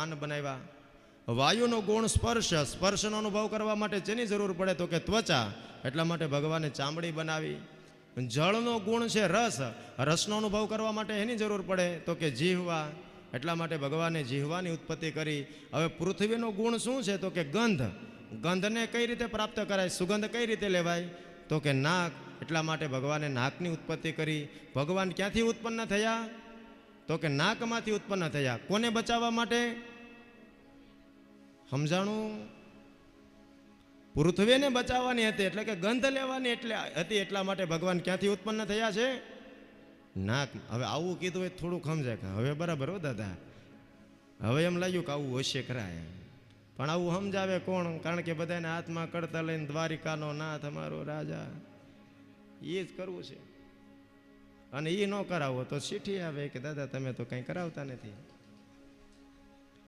કાન બનાવ્યા. વાયુનો ગુણ સ્પર્શ, સ્પર્શનો અનુભવ કરવા માટે જેની જરૂર પડે તો કે ત્વચા, એટલા માટે ભગવાને ચામડી બનાવી. જળનો ગુણ છે રસ, રસનો અનુભવ કરવા માટે એની જરૂર પડે તો કે જીહવા. એટલા માટે ભગવાને જીહવાની ઉત્પત્તિ કરી. હવે પૃથ્વીનો ગુણ શું છે તો કે ગંધ. ગંધને કઈ રીતે પ્રાપ્ત કરાય, સુગંધ કઈ રીતે લેવાય? તો કે નાક. એટલા માટે ભગવાને નાકની ઉત્પત્તિ કરી. ભગવાન ક્યાંથી ઉત્પન્ન થયા? તો કે નાકમાંથી ઉત્પન્ન થયા. કોને બચાવવા માટે? સમજાણું? પૃથ્વીને બચાવવાની હતી એટલે કે ગંધ લેવાની એટલે હતી, એટલા માટે ભગવાન ક્યાંથી ઉત્પન્ન થયા છે? નાક. હવે આવું કીધું હોય થોડુંક સમજાય હવે બરાબર હો દાદા. હવે એમ લાગ્યું કે આવું હશે કરાય. પણ આવું સમજાવે કોણ? કારણ કે બધાને હાથમાં કરતા લઈને દ્વારિકાનો નાથ અમારો રાજા. એ જ કરવું છે. અને એ ન કરાવો તો ચીઠી આવે કે દાદા તમે તો કંઈ કરાવતા નથી.